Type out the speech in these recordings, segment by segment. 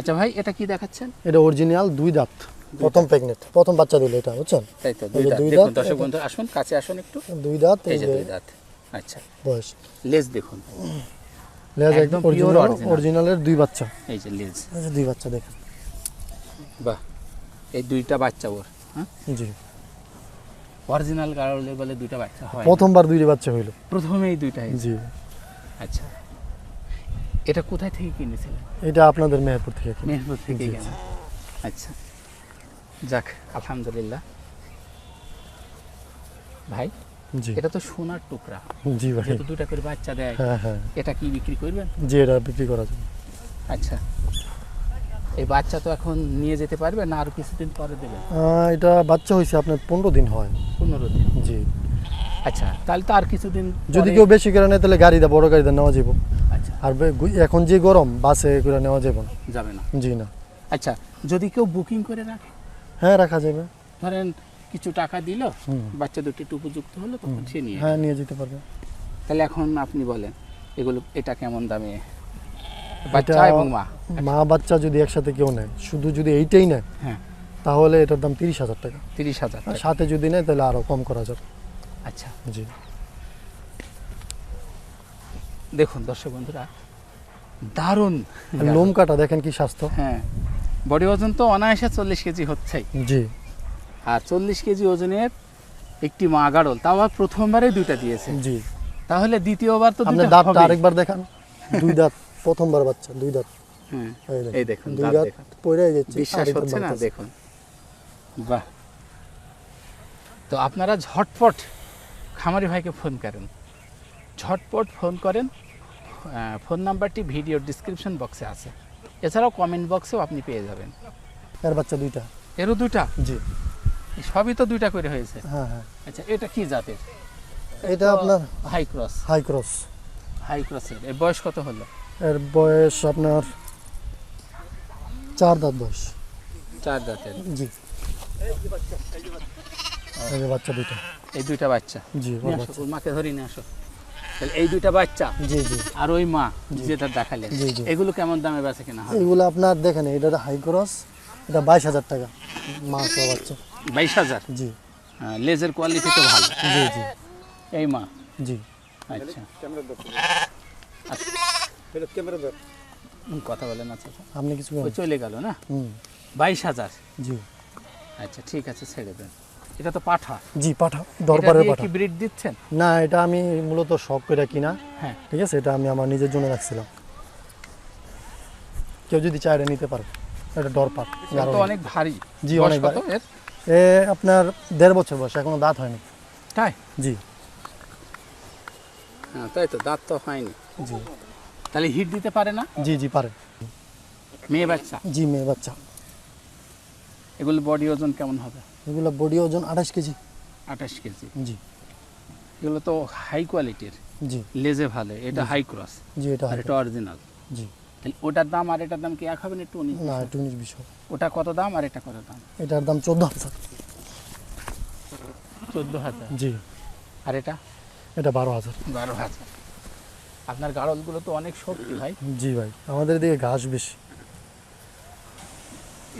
আচ্ছা ভাই এটা কি দেখাচ্ছেন? এটা অরিজিনাল দুই দাঁত। প্রথম প্রেগনেন্ট প্রথম বাচ্চা দিল এটা বুঝছেন? তাই তো দুই দাঁত। দর্শক বন্ধু আসুন কাছে আসুন একটু। দুই দাঁত এই যে দুই দাঁত। আচ্ছা। বয়স। লেজ দেখুন। লেজ একদম অরিজিনাল অরিজিনালের দুই বাচ্চা। এই যে লেজ। এই যে দুই বাচ্চা দেখেন। বাহ এই দুইটা বাচ্চা ওর হ্যাঁ? জি। অরিজিনাল গাড়লে বলে দুইটা বাচ্চা হয় প্রথমবার দুইটা বাচ্চা হইল। প্রথমেই দুইটা। জি। আচ্ছা। এটা কোথায় থেকে কিনেছিলেন? এটা আপনাদের মেহেরপুর থেকে মেহেরপুর থেকে কেনা আচ্ছা। যাক আলহামদুলিল্লাহ। ভাই জি। এটা তো সোনার টুকরা। জি ভাই। যেহেতু দুটা করে বাচ্চা দেয় হ্যাঁ হ্যাঁ। এটা কি বিক্রি করবেন? জি এটা বিক্রি করা যাবে। আচ্ছা। এই বাচ্চা তো এখন নিয়ে যেতে পারবে না আরও কিছুদিন পরে দেবেন এটা বাচ্চা হয়েছে আপনার পনেরো দিন হয়। পনেরো দিন। জি। আচ্ছা তাহলে তো আর কিছুদিন যদি কেউ বেশি করে নেয় তাহলে গাড়িতে বড় গাড়িতে নেওয়া যাব। আর এখন যে গরম বাসে করে নেওয়া যাবে না। যাবে না। জি না। আচ্ছা যদি কেউ বুকিং করে রাখে? হ্যাঁ রাখা যাবে। ধরেন কিছু টাকা দিল বাচ্চা দুটো একটু উপযুক্ত হলো তখন সে নিয়ে হ্যাঁ নিয়ে যেতে পারবে। তাহলে এখন আপনি বলেন এগুলো এটা কেমন দামে? বাচ্চা এবং মা? মা বাচ্চা যদি একসাথে কেউ নেয় শুধু যদি এইটাই নেয় হ্যাঁ। তাহলে এটার দাম তিরিশ হাজার টাকা। তিরিশ হাজার সাথে যদি নেয় তাহলে আরও কম করা যাবে। আচ্ছা। জি। দেখুন দর্শক বন্ধুরা দারুণ লোম কাটা দেখেন কি স্বাস্থ্য। হ্যাঁ বডি ওজন তো অনায়াসে চল্লিশ কেজি হচ্ছেই। জি। আর চল্লিশ কেজি ওজনের একটি মা গাড়ল তাও আবার প্রথমবারে দুইটা দিয়েছে। জি। তাহলে দ্বিতীয়বার তো আপনি হবেই। আরেকবার দেখান। দুই দাঁত প্রথমবার বাচ্চা দুই দাঁত। হ্যাঁ এই দেখুন দুই দাঁত দাঁত পড়ে যাচ্ছে বিশ্বাস হচ্ছে না? দেখুন। বাহ। তো আপনারা ঝটপট খামারি ভাইকে ফোন করেন। ঝটপট ফোন করেন। ফোন নাম্বারটি ভিডিওর ডিসক্রিপশন বক্সে আছে। এছাড়াও কমেন্ট বক্সেও আপনি পেয়ে যাবেন। এর বাচ্চা দুইটা। এরও দুইটা জি। সবই তো দুইটা করে হয়েছে? হ্যাঁ হ্যাঁ। আচ্ছা এটা কি জাতের? এটা আপনার high cross high cross high ক্রসের এর। বয়স কত হলো? এর বয়স আপনার চার দাঁত বয়স। চার জাতের জি। এই বাচ্চা দুইটা। এই দুইটা বাচ্চা? জি মাকে ধরে নিয়ে আসো। তাহলে এই দুইটা বাচ্চা জি জি। আর ওই মা যেটা দেখালেন জি, জি। এগুলো কেমন দামে বেচে কিনা হয় এগুলো আপনার দেখেন এটা হাই ক্রস এটা বাইশ হাজার টাকা। মা সহ বাচ্চা বাইশ হাজার? জি। হ্যাঁ, লেজের কোয়ালিটি তো ভালো। জি জি। এই মা? জি। আচ্ছা। হুম, কথা বলেন আচ্ছা। আপনি কিছু চলে গেল না? বাইশ হাজার? জি। আচ্ছা ঠিক আছে ছেড়ে দেন। এটা তো পাঠা। জি পাঠা দরবারের পাঠা। কি ব্রিড দিচ্ছেন? না এটা আমি মূলত শখ করে কিনা হ্যাঁ। ঠিক আছে? এটা আমি আমার নিজের জন্য রাখছিলাম। কেউ যদি চাইলে নিতে পারে এটা দরপার তো অনেক ভারী। জি, অনেক ভারী। এর? এ আপনার দেড় বছর বয়স এখনও দাঁত হয়নি। তাই? জি। হ্যাঁ তাই তো দাঁত তো হয়নি। জি। তাহলে হিট দিতে পারে না? জি জি পারে। মেয়ে বাচ্চা? জি মেয়ে বাচ্চা। এগুলো বডি ওজন কেমন হবে? এগুলো বডি ওজন আঠাশ কেজি। আঠাশ কেজি। জি। এগুলো তো হাই কোয়ালিটির জি। লেজে ভালো এটা হাই ক্রস জি এটা এটা অরিজিনাল জি। তাহলে ওটার দাম আর এটার দাম কি এক হবে না একটু উনিশ না একটু উনিশ বিশ হবে। ওটা কত দাম আর এটা কত দাম? এটার দাম চোদ্দ হাজার। চোদ্দ হাজার? জি। আর এটা? এটা বারো হাজার। বারো হাজার। আপনার গাড়লগুলো তো অনেক শক্তি ভাই। জি ভাই। আমাদের এদিকে ঘাস বেশি।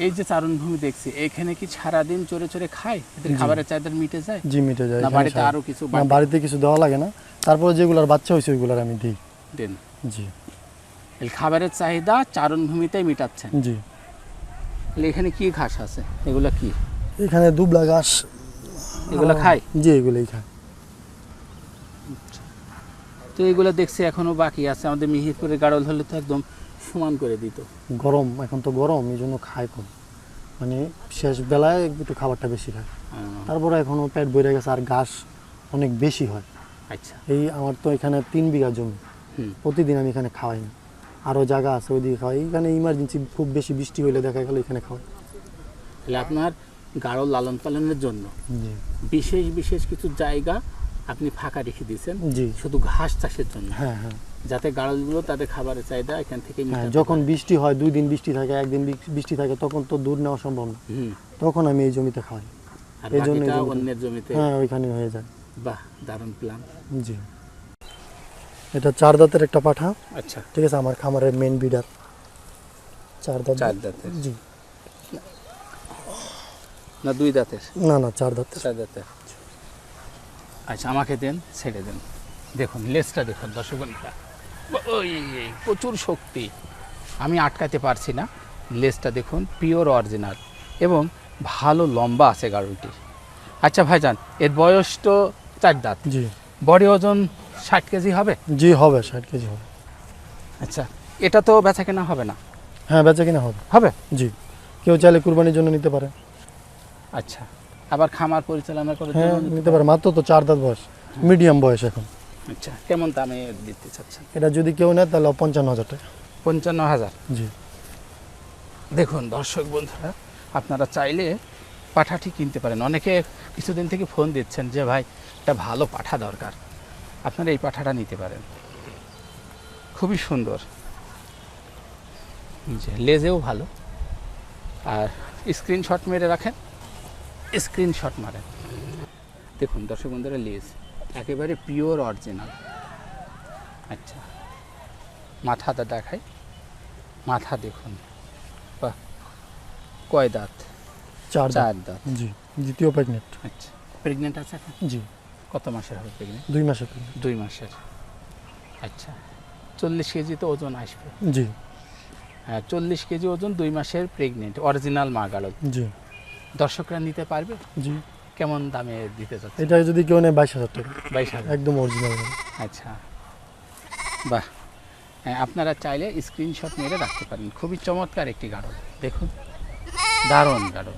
এই যে চারণভূমি দেখছি এখানে কি সারাদিন চড়ে চড়ে খায়? এদের খাবারের চাহিদা মিটে যায়? জি মিটে যায় না বাড়িতে আরও কিছু না বাড়িতে? কিছু দেওয়া লাগে না। তারপরে যেগুলোর বাচ্চা হয়েছে ওইগুলোর আমি দিই। দেন। জি। এই খাবারের চাহিদা চারণভূমিতেই মিটাচ্ছেন। জি। এখানে কি ঘাস আছে? এগুলো কি? এখানে দুবলা ঘাস। এগুলো খায়? জি এগুলোই খায়। তো এগুলো দেখছি এখনও বাকি আছে। আমাদের মিহিরপুরের গাড়ল হলে তো একদম সমান করে দিত। গরম এখন তো গরম এই জন্য খায় কম। মানে শেষ বেলায় একটু খাবারটা বেশি খায়। তারপরে এখনও পেট ভরে গেছে আর ঘাস অনেক বেশি হয়। আচ্ছা। এই আমার তো এখানে তিন বিঘা জমি। প্রতিদিন আমি এখানে খাওয়াই না। আরও জায়গা আছে ওইদিকে খাওয়াই। এখানে ইমার্জেন্সি খুব বেশি বৃষ্টি হলে দেখা গেল এখানে খাওয়াই। তাহলে আপনার গাড়ল লালন পালনের জন্য বিশেষ বিশেষ কিছু জায়গা আপনি ফাঁকা রেখে দিয়েছেন। শুধু ঘাস চাষের জন্য। হ্যাঁ হ্যাঁ। যাতে গাড়লগুলো তাদের খাবারের চাহিদা এখান থেকে হ্যাঁ যখন বৃষ্টি হয় দুই দিন বৃষ্টি থাকে একদিন বৃষ্টি থাকে তখন তো দূর নেওয়া সম্ভব না। তখন আমি এই জমিতে খাওয়াই এই জন্য অন্যের জমিতে হ্যাঁ ওইখানে হয়ে যায়। বাহ দারুণ প্ল্যান জি। এটা চার দাঁতের একটা পাঠা। আচ্ছা। ঠিক আছে আমার খামারের মেন বিডার চার দাঁত চার দাঁতের। জি। না দুই দাঁতের? না না চার দাঁত চার দাঁতের। আচ্ছা আমাকে দেন ছেড়ে দেন। দেখুন লেজটা দেখুন দর্শক ওই প্রচুর শক্তি। আমি আটকাতে পারছি না। লেজটা দেখুন পিওর অরিজিনাল এবং ভালো লম্বা আছে গাড়ুটি। আচ্ছা ভাইজান এর বয়স তো চার দাঁত। জি। বডি ওজন ষাট কেজি হবে? জি হবে ষাট কেজি হবে। আচ্ছা এটা তো বেচা কেনা হবে না? হ্যাঁ বেচা কিনা হবে। হবে? জি কেউ চাইলে কুরবানির জন্য নিতে পারে। আচ্ছা। আবার খামার পরিচালনা করে হ্যাঁ নিতে পারে। মাত্র তো চার দাঁত বয়স মিডিয়াম বয়স এখন। আচ্ছা কেমন দামে দিতে চাচ্ছেন? এটা যদি কেউ নেয় তাহলে পঞ্চান্ন হাজার টাকা। পঞ্চান্ন হাজার? জি। দেখুন দর্শক বন্ধুরা আপনারা চাইলে পাঠাটি কিনতে পারেন। অনেকে কিছুদিন থেকে ফোন দিচ্ছেন যে ভাই একটা ভালো পাঠা দরকার। আপনারা এই পাঠাটা নিতে পারেন। খুবই সুন্দর। যে লেজেও ভালো। আর স্ক্রিনশট মেরে রাখেন। স্ক্রিনশট মারেন। দেখুন দর্শক বন্ধুরা লেজ একেবারে পিওর অরিজিনাল আচ্ছা মাথাটা দেখাই। মাথা দেখুন। বাহ কয় দাঁত? চার চার দাঁত। জি দ্বিতীয় প্রেগনেন্ট আচ্ছা প্রেগনেন্ট আছে জি। কত মাসের হবে প্রেগনেন্ট দুই মাসের দুই মাসের। আচ্ছা চল্লিশ কেজি তো ওজন আসবে। জি। হ্যাঁ চল্লিশ কেজি ওজন দুই মাসের প্রেগনেন্ট অরিজিনাল মা গাড়ল জি। দর্শকরা নিতে পারবে? জি। কেমন দামে দিতে চাচ্ছে এটা যদি কেউ নেয় বাইশ হাজার টাকা। বাইশ হাজার। একদম অরিজিনাল আচ্ছা। বাহ। হ্যাঁ, আপনারা চাইলে স্ক্রিনশট মেরে রাখতে পারেন। খুবই চমৎকার একটি গাড়ল দেখুন। দারুণ গাড়ল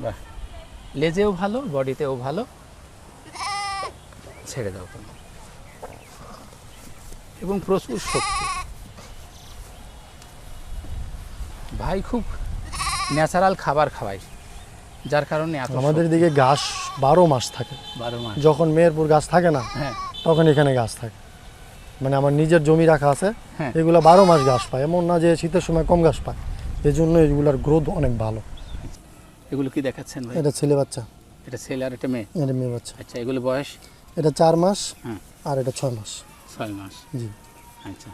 বাহ। লেজেও ভালো বডিতেও ভালো। ছেড়ে দাও তুমি এবং প্রচুর শক্তি। ভাই খুব ন্যাচারাল খাবার খাওয়াই। যার কারণে আমাদের দিকে ঘাস বারো মাস থাকে। বারো মাস। যখন মেহেরপুর গাছ থাকে না হ্যাঁ। তখন এখানে গাছ থাকে। মানে আমার নিজের জমি রাখা আছে হ্যাঁ। এগুলো বারো মাস ঘাস পায়। এমন না যে শীতের সময় কম ঘাস পায়। এই জন্য এগুলার গ্রোথ অনেক ভালো। এগুলো কি দেখাচ্ছেন ভাই? এটা ছেলে বাচ্চা। এটা ছেলে আর এটা মেয়ে? এটা মেয়ে বাচ্চা। আচ্ছা এগুলো বয়স? এটা চার মাস হ্যাঁ। আর এটা ছয় মাস। ছয় মাস। জি। আচ্ছা।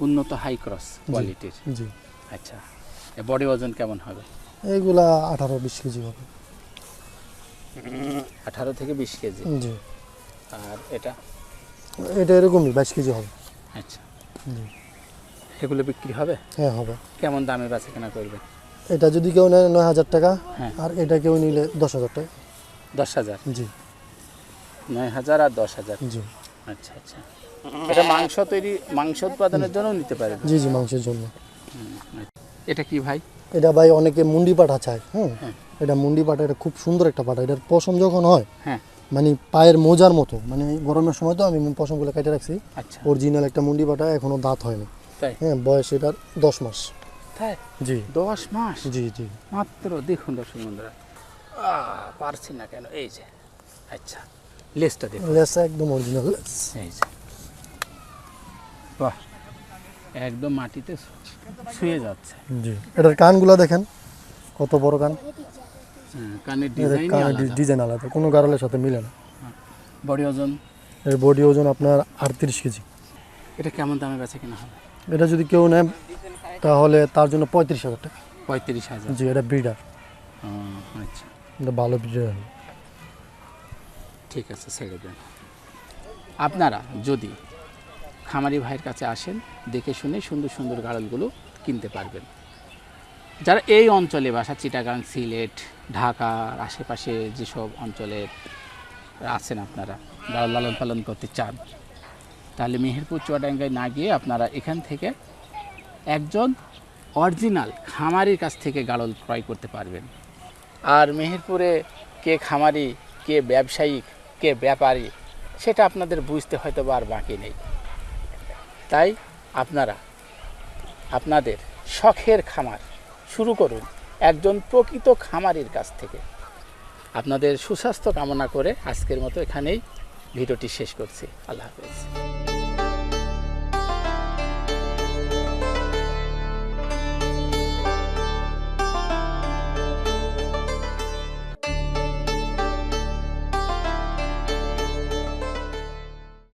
উন্নত হাই ক্রস কোয়ালিটির। জি। আচ্ছা। বডি ওজন কেমন হবে? এইগুলা আঠারো বিশ কেজি হবে। আঠারো থেকে বিশ কেজি? জি। আর এটা? এটা এরকমই বাইশ কেজি হবে। আচ্ছা। জি। এগুলো বিক্রি হবে? হ্যাঁ হবে। কেমন দামে বেচা কেনা করবে এটা যদি কেউ নেয় নয় হাজার টাকা হ্যাঁ। আর এটা কেউ নিলে দশ হাজার টাকা। দশ হাজার? জি। নয় হাজার আর দশ হাজার? জি। আচ্ছা আচ্ছা। এটা মাংস তৈরি মাংস উৎপাদনের জন্য নিতে পারে জি জি মাংসের জন্য। এটা কি ভাই? এটা ভাই অনেকে মুন্ডি পাঠা চায় হ্যাঁ। এটা মুন্ডি পাঠা এটা খুব সুন্দর একটা পাঠা এটার পশম যখন হয় হ্যাঁ। মানে পায়ের মোজার মতো মানে গরমের সময় তো আমি পশমগুলো কেটে রাখছি। আচ্ছা। অরিজিনাল একটা মুন্ডি পাঠা এখনও দাঁত হয়নি। হ্যাঁ বয়স এটার দশ মাস। জি। দশ মাস? জি জি। মাত্র দেখুন দর্শক বন্ধুরা। পারছি না কেন? এই যে আচ্ছা লেসটা দেখুন। লেস একদম অরিজিনাল লেস। এই যে। বাহ! একদম মাটিতে শুয়ে যাচ্ছে। জি। এটার কানগুলো দেখেন কত বড় কান। হ্যাঁ, কানের ডিজাইন কানের ডিজাইন আলাদা কোনো গারলের সাথে মিলে না। বডি ওজন? এর বডি ওজন আপনার আটত্রিশ কেজি। এটা কেমন দামে বেচে কিনা হবে? এটা যদি কেউ নেয় তাহলে তার জন্য পঁয়ত্রিশ হাজার টাকা। পঁয়ত্রিশ হাজার। জি এটা ব্রিডার। আচ্ছা। এটা ভালো ব্রিডার ঠিক আছে ছেড়ে দেন। আপনারা যদি খামারি ভাইয়ের কাছে আসেন, দেখে শুনে সুন্দর সুন্দর গাড়লগুলো কিনতে পারবেন। যারা এই অঞ্চলে বাসা, চিটাগাং, সিলেট ঢাকার আশেপাশে যেসব অঞ্চলে আছেন আপনারা, গাড়ল লালন পালন করতে চান, তাহলে মেহেরপুর, চুয়াডাঙ্গায় না গিয়ে আপনারা এখান থেকে একজন অরিজিনাল খামারির কাছ থেকে গাড়ল ক্রয় করতে পারবেন। আর মেহেরপুরে কে খামারি, কে ব্যবসায়িক কে ব্যাপারী, সেটা আপনাদের বুঝতে হয়তো বা আর বাকি নেই। তাই আপনারা, আপনাদের শখের খামার শুরু করুন একজন প্রকৃত খামারির কাছ থেকে। আপনাদের সুস্বাস্থ্য কামনা করে আজকের মতো এখানেই ভিডিওটি শেষ করছি। আল্লাহ হাফেজ।